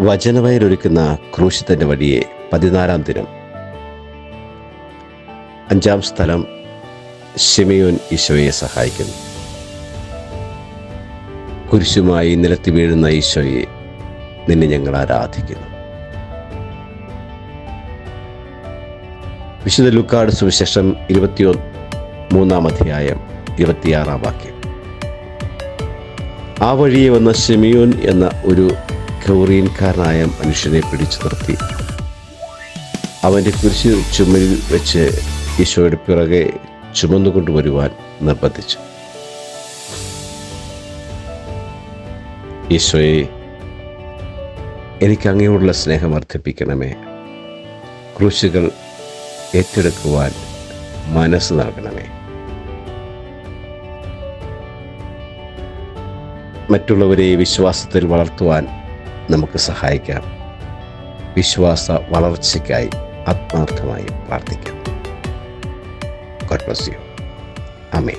വചനവയലൊരുക്കുന്ന ക്രൂശത്തിന്റെ വഴിയെ പതിനാലാം ദിനം. അഞ്ചാം സ്ഥലം ഷിമയോൻ ഈശോയെ സഹായിക്കുന്നു. കുരിശുമായി നിലത്തി വീഴുന്ന ഈശോയെ നിന്നെ ഞങ്ങൾ ആരാധിക്കുന്നു. വിശുദ്ധ ലുക്കാട് സുവിശേഷം ഇരുപത്തിയൊന്ന് മൂന്നാം അധ്യായം ഇരുപത്തിയാറാം വാക്യം. ആ വഴിയെ വന്ന ഷെമിയോൻ എന്ന ഒരു കൗറിയൻകാരനായ മനുഷ്യനെ പിടിച്ചു നിർത്തി. അവന്റെ കുരിശ് ചുമലിൽ വെച്ച് ഈശോയുടെ പിറകെ ചുമന്നുകൊണ്ടുവരുവാൻ നിർബന്ധിച്ചു. ഈശോയെ എനിക്ക് അങ്ങയോടുള്ള സ്നേഹം വർദ്ധിപ്പിക്കണമേ. ക്രൂശുകൾ ഏറ്റെടുക്കുവാൻ മനസ്സ് നൽകണമേ. മറ്റുള്ളവരെ വിശ്വാസത്തിൽ വളർത്തുവാൻ നമുക്ക് സഹായിക്കാം. വിശ്വാസ വളർച്ചയ്ക്കായി ആത്മാർത്ഥമായി പ്രാർത്ഥിക്കാം. ഗോഡ് അമേ